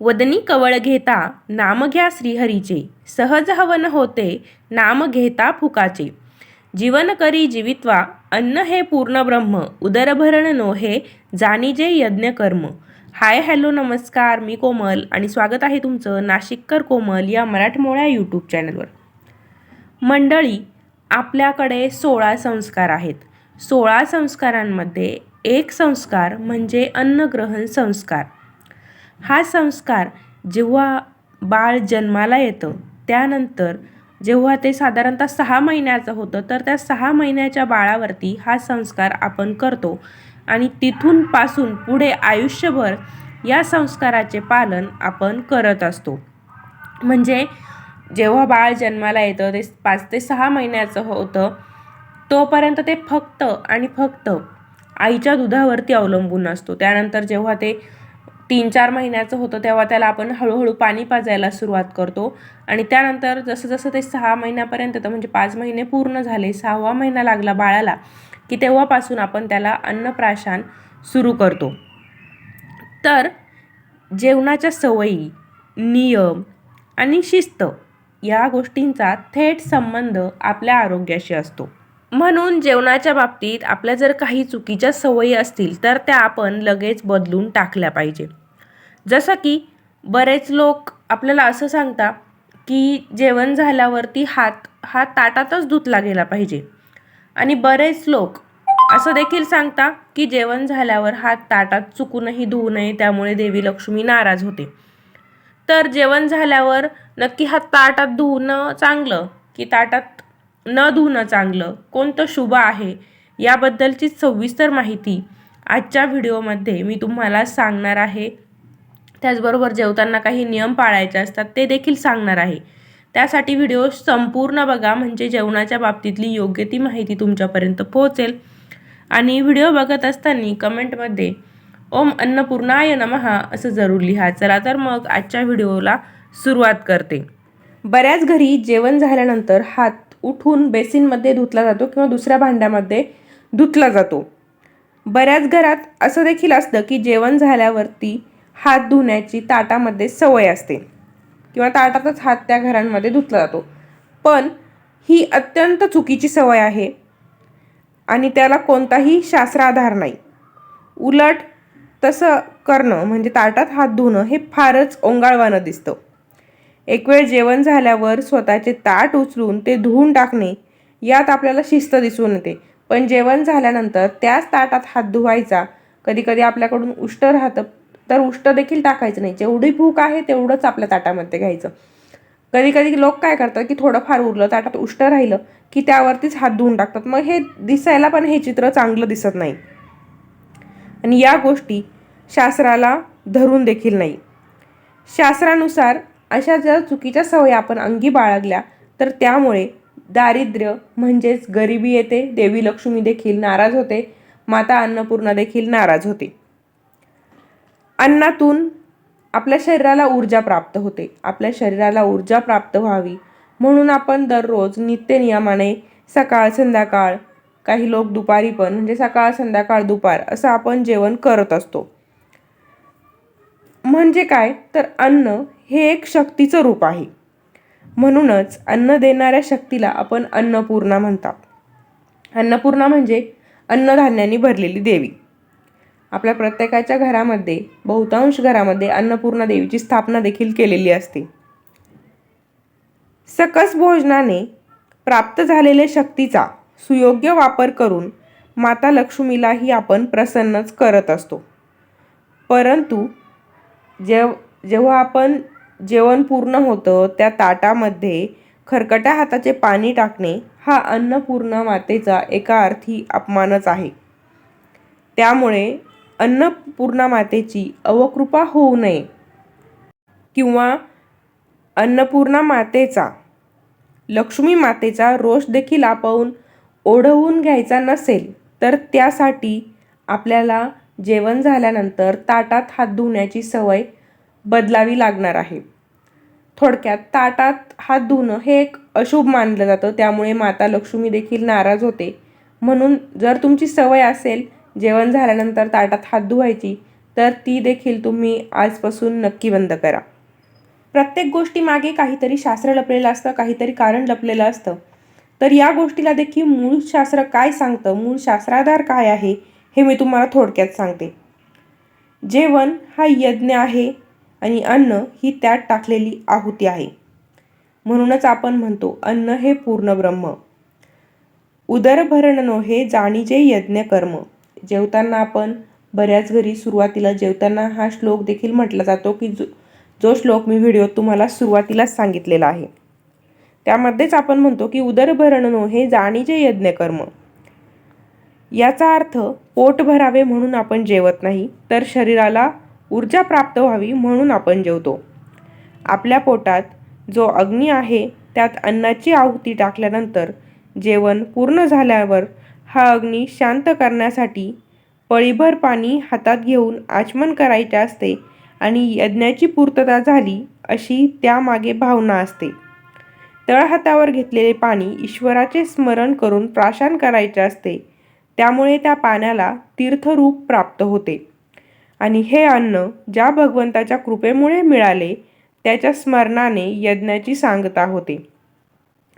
वदनी कवळ घेता नाम घ्या श्रीहरीचे सहज हवन होते नाम घेता फुकाचे. जीवन करी जीवित्वा अन्न हे पूर्ण ब्रह्म उदरभरण नोहे जाणीजे यज्ञ कर्म. हाय हॅलो नमस्कार मी कोमल आणि स्वागत आहे तुमचं नाशिककर कोमल या मराठमोळ्या यूट्यूब चॅनलवर. मंडळी आपल्याकडे सोळा संस्कार आहेत. सोळा संस्कारांमध्ये एक संस्कार म्हणजे अन्नग्रहण संस्कार. हा संस्कार जेव्हा बाळ जन्माला येतं त्यानंतर जेव्हा ते साधारणतः सहा महिन्याचं होतं तर त्या सहा महिन्याच्या बाळावरती हा संस्कार आपण करतो. आणि तिथून पासून पुढे आयुष्यभर या संस्काराचे पालन आपण करत असतो. म्हणजे जेव्हा बाळ जन्माला येतं ते पाच ते सहा महिन्याचं होतं तोपर्यंत ते फक्त आणि फक्त आईच्या दुधावरती अवलंबून असतो. त्यानंतर जेव्हा ते तीन चार महिन्याचं होतं तेव्हा त्याला आपण हळूहळू पाणी पाजायला सुरुवात करतो. आणि त्यानंतर जसं जसं ते सहा महिन्यापर्यंत तर म्हणजे पाच महिने पूर्ण झाले सहावा महिना लागला बाळाला की तेव्हापासून आपण त्याला अन्नप्राशन सुरू करतो. तर जेवणाच्या सवयी नियम आणि शिस्त या गोष्टींचा थेट संबंध आपल्या आरोग्याशी असतो. म्हणून जेवणाच्या बाबतीत आपल्या जर काही चुकीच्या सवयी असतील तर त्या आपण लगेच बदलून टाकल्या पाहिजे. जसं की बरेच लोक आपल्याला असं सांगता की जेवण झाल्यावरती हात हा ताटातच धुतला गेला पाहिजे. आणि बरेच लोक असं देखील सांगता की जेवण झाल्यावर हात ताटात चुकूनही धुवू नये त्यामुळे देवी लक्ष्मी नाराज होते. तर जेवण झाल्यावर नक्की हात ताटात धुवणं चांगलं की ताटात न धुणं चांगलं कोणतं शुभ आहे याबद्दलची सविस्तर माहिती आजच्या व्हिडिओमध्ये मी तुम्हाला सांगणार आहे. त्याचबरोबर जेवताना काही नियम पाळायचे असतात ते देखील सांगणार आहे. त्यासाठी व्हिडिओ संपूर्ण बघा म्हणजे जेवणाच्या बाबतीतली योग्य ती माहिती तुमच्यापर्यंत पोहोचेल. आणि व्हिडिओ बघत असताना कमेंटमध्ये ओम अन्नपूर्णाय नमहा असं जरूर लिहा. चला तर मग आजच्या व्हिडिओला सुरुवात करते. बऱ्याच घरी जेवण झाल्यानंतर हात उठून बेसिनमध्ये धुतला जातो किंवा दुसऱ्या भांड्यामध्ये धुतला जातो. बऱ्याच घरात असं देखील असतं की जेवण झाल्यावरती हात धुण्याची ताटामध्ये सवय असते किंवा ताटातच हात त्या घरांमध्ये धुतला जातो. पण ही अत्यंत चुकीची सवय आहे आणि त्याला कोणताही शास्त्राधार नाही. उलट तसं करणं म्हणजे ताटात हात धुणं हे फारच ओंगाळवानं दिसतं. एक वेळ जेवण झाल्यावर स्वतःचे ताट उचलून ते धुवून टाकणे यात आपल्याला शिस्त दिसून येते. पण जेवण झाल्यानंतर त्याच ताटात हात धुवायचा. कधीकधी आपल्याकडून उष्ट राहतं तर उष्ट देखील टाकायचं नाही. जेवढी भूक आहे तेवढंच आपल्या ताटामध्ये घ्यायचं. कधी कधी लोक काय करतात की थोडंफार उरलं ताटात उष्ट राहिलं की त्यावरतीच हात धुवून टाकतात. मग हे दिसायला पण हे चित्र चांगलं दिसत नाही. आणि या गोष्टी शास्त्राला धरून देखील नाही. शास्त्रानुसार अशा जर चुकीच्या सवयी आपण अंगी बाळगल्या तर त्यामुळे दारिद्र्य म्हणजेच गरिबी येते देवी लक्ष्मी देखील नाराज होते माता अन्नपूर्णा देखील नाराज होते. अन्नातून आपल्या शरीराला ऊर्जा प्राप्त होते. आपल्या शरीराला ऊर्जा प्राप्त व्हावी. म्हणून आपण दररोज नित्यनियमाने सकाळ संध्याकाळ काही लोक दुपारी पण म्हणजे सकाळ संध्याकाळ दुपार असं आपण जेवण करत असतो. म्हणजे काय? तर अन्न हे एक शक्तीचं रूप आहे. म्हणूनच अन्न देणाऱ्या शक्तीला आपण अन्नपूर्णा म्हणतात. अन्नपूर्णा म्हणजे अन्नधान्यांनी भरलेली देवी. आपल्या प्रत्येकाच्या घरामध्ये बहुतांश घरामध्ये अन्नपूर्णा देवीची स्थापना देखील केलेली असते. सकस भोजनाने प्राप्त झालेल्या शक्तीचा सुयोग्य वापर करून माता लक्ष्मीलाही आपण प्रसन्नच करत असतो. परंतु जेव जेव्हा आपण जेवण पूर्ण होतं त्या ताटामध्ये खरकट्या हाताचे पाणी टाकणे हा अन्नपूर्ण मातेचा एका अर्थी अपमानच आहे. त्यामुळे अन्नपूर्णा मातेची अवकृपा होऊ नये किंवा अन्नपूर्णा मातेचा लक्ष्मी मातेचा रोष देखील आपण ओढवून घ्यायचा नसेल तर त्यासाठी आपल्याला जेवण झाल्यानंतर ताटात हात धुण्याची सवय बदलावी लागणार आहे. थोडक्यात ताटात हात धुणं हे एक अशुभ मानलं जातं. त्यामुळे माता लक्ष्मी देखील नाराज होते. म्हणून जर तुमची सवय असेल जेवण झाल्यानंतर ताटात हात धुवायची तर ती देखील तुम्ही आजपासून नक्की बंद करा. प्रत्येक गोष्टीमागे काहीतरी शास्त्र लपलेलं असतं काहीतरी कारण लपलेलं असतं. तर या गोष्टीला देखील मूळ शास्त्र काय सांगतं? मूळ शास्त्राधार काय आहे? हे मी तुम्हाला थोडक्यात सांगते. जेवण हा यज्ञ आहे. आणि अन्न ही त्यात टाकलेली आहुती आहे. म्हणूनच आपण म्हणतो अन्न हे पूर्ण ब्रह्म. उदरभरणनो हे जाणीजे यज्ञ कर्म. जेवताना आपण बऱ्याच घरी सुरुवातीला जेवताना हा श्लोक देखील म्हटला जातो की जो जो श्लोक मी व्हिडिओ तुम्हाला सुरुवातीलाच सांगितलेला आहे. त्यामध्येच आपण म्हणतो की उदरभरणनो हे जाणीजे यज्ञ कर्म. याचा अर्थ पोट भरावे म्हणून आपण जेवत नाही तर शरीराला ऊर्जा प्राप्त व्हावी म्हणून आपण जेवतो. आपल्या पोटात जो अग्नी आहे त्यात अन्नाची आहुती टाकल्यानंतर जेवण पूर्ण झाल्यावर हा अग्नी शांत करण्यासाठी पळीभर पाणी हातात घेऊन आचमन करायचे असते आणि यज्ञाची पूर्तता झाली अशी त्यामागे भावना असते. तळहातावर घेतलेले पाणी ईश्वराचे स्मरण करून प्राशान करायचे असते. त्यामुळे त्या पाण्याला तीर्थरूप प्राप्त होते. आणि हे अन्न ज्या भगवंताच्या कृपेमुळे मिळाले त्याच्या स्मरणाने यज्ञाची सांगता होते.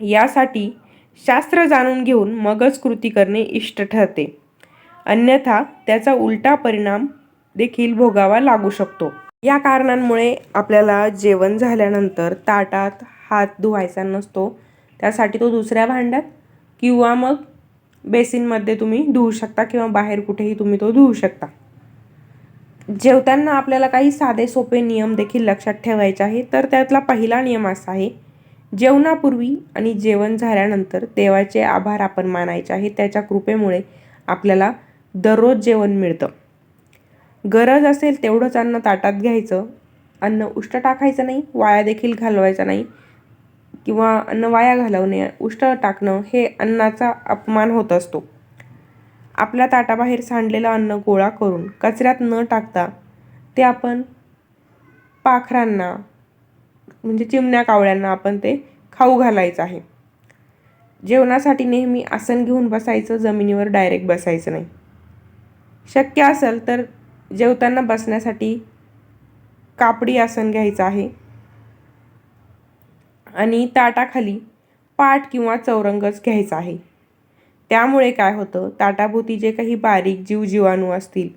यासाठी शास्त्र जाणून घेऊन मगच कृती करणे इष्ट ठरते. अन्यथा त्याचा उलटा परिणाम देखील भोगावा लागू शकतो. या कारणांमुळे आपल्याला जेवण झाल्यानंतर ताटात हात धुवायचा नसतो. त्यासाठी तो दुसऱ्या भांड्यात किंवा मग बेसिनमध्ये तुम्ही धुवू शकता किंवा बाहेर कुठेही तुम्ही तो धुवू शकता. जेवताना आपल्याला काही साधे सोपे नियम देखील लक्षात ठेवायचे आहे तर त्यातला पहिला नियम असा आहे जेवणापूर्वी आणि जेवण झाल्यानंतर देवाचे आभार आपण मानायचे आहे. त्याच्या कृपेमुळे आपल्याला दररोज जेवण मिळतं. गरज असेल तेवढंच अन्न ताटात घ्यायचं. अन्न उष्ट टाकायचं नाही वाया देखील घालवायचा नाही किंवा अन्न वाया घालवणे उष्ट टाकणं हे अन्नाचा अपमान होत असतो. आपल्या ताटाबाहेर सांडलेलं अन्न गोळा करून कचऱ्यात न टाकता ते आपण पाखरांना म्हणजे चिमण्या कावळ्यांना आपण ते खाऊ घालायचं आहे. जेवणासाठी नेहमी आसन घेऊन बसायचं जमिनीवर डायरेक्ट बसायचं नाही. शक्य असेल तर जेवताना बसण्यासाठी कापडी आसन घ्यायचं आहे आणि ताटाखाली पाट किंवा चौरंगच घ्यायचा आहे. त्यामुळे काय होतं ताटाभोवती जे काही बारीक जीवजीवाणू असतील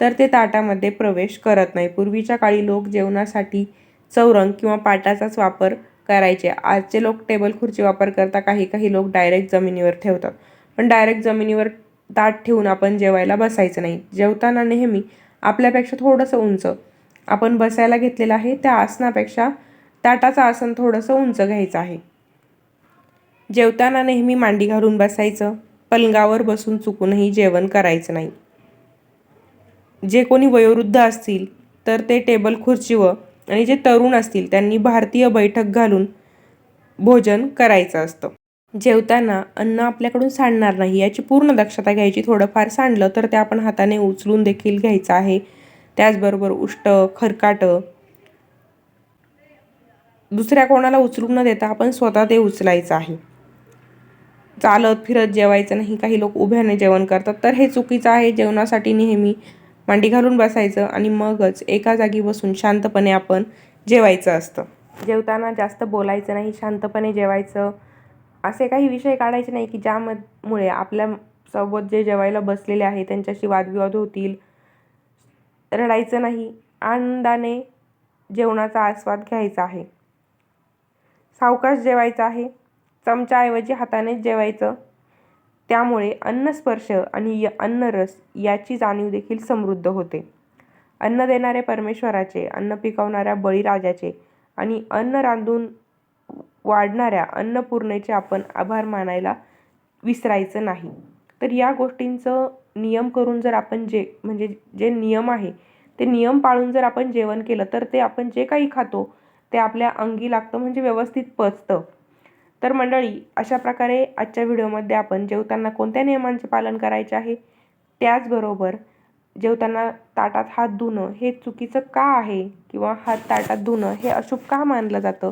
तर ते ताटामध्ये प्रवेश करत नाही. पूर्वीच्या काळी लोक जेवणासाठी चौरंग किंवा पाटाचाच वापर करायचे. आजचे लोक टेबल खुर्ची वापर करता काही काही लोक डायरेक्ट जमिनीवर ठेवतात. पण डायरेक्ट जमिनीवर ताट ठेवून आपण जेवायला बसायचं नाही. जेवताना नेहमी आपल्यापेक्षा थोडंसं उंच आपण बसायला घेतलेलं आहे त्या आसनापेक्षा ताटाचं आसन थोडंसं उंच घ्यायचं आहे. जेवताना नेहमी मांडी घालून बसायचं. पलंगावर बसून चुकूनही जेवण करायचं नाही. जे कोणी वयोवृद्ध असतील तर ते टेबल खुर्चीवर आणि जे तरुण असतील त्यांनी भारतीय बैठक घालून भोजन करायचं असतं. जेवताना अन्न आपल्याकडून सांडणार नाही याची पूर्ण दक्षता घ्यायची थोडंफार सांडलं तर ते आपण हाताने उचलून देखील घ्यायचं आहे. त्याचबरोबर उष्ट खरकाट दुसऱ्या कोणाला उचलून न देता आपण स्वतः ते उचलायचं आहे. चालत फिरत जेवायचं नाही काही लोक उभ्याने जेवण करतात. तर हे चुकीचं आहे. जेवणासाठी नेहमी मांडी घालून बसायचं आणि मगच एका जागी बसून शांतपणे आपण जेवायचं असतं. जेवताना जास्त बोलायचं नाही शांतपणे जेवायचं. असे काही विषय काढायचे नाही की ज्यामुळे आपल्यासोबत जे जेवायला बसलेले आहे त्यांच्याशी वादविवाद होतील. रडायचं नाही. आनंदाने जेवणाचा आस्वाद घ्यायचा आहे. सावकाश जेवायचं आहे. चमच्याऐवजी हातानेच जेवायचं. त्यामुळे अन्नस्पर्श आणि य अन्नरस याची जाणीव देखील समृद्ध होते. अन्न देणारे परमेश्वराचे अन्न पिकवणाऱ्या बळीराजाचे आणि अन्न रांधून वाढणाऱ्या अन्नपूर्णेचे आपण आभार मानायला विसरायचं नाही. तर या गोष्टींचं नियम करून जर आपण जे म्हणजे जे नियम आहे ते नियम पाळून जर आपण जेवण केलं तर ते आपण जे काही खातो ते आपल्या अंगी लागतं म्हणजे व्यवस्थित पचतं. तर मंडळी अशा प्रकारे आजच्या व्हिडिओमध्ये आपण जेवताना कोणत्या नियमांचे पालन करायचे आहे? त्याचबरोबर जेवताना ताटात हात धुणं हे चुकीचं का आहे? किंवा हात ताटात धुणं हे अशुभ का मानलं जातं?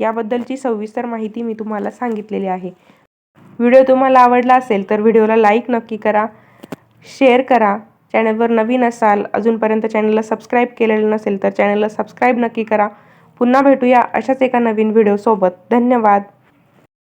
याबद्दलची सविस्तर माहिती मी तुम्हाला सांगितलेली आहे. व्हिडिओ तुम्हाला आवडला असेल तर व्हिडिओला लाईक नक्की करा शेअर करा. चॅनलवर नवीन असाल अजूनपर्यंत चॅनलला सबस्क्राईब केलेलं नसेल तर चॅनलला सबस्क्राईब नक्की करा. पुन्हा भेटूया अशाच एका नवीन व्हिडिओसोबत. धन्यवाद.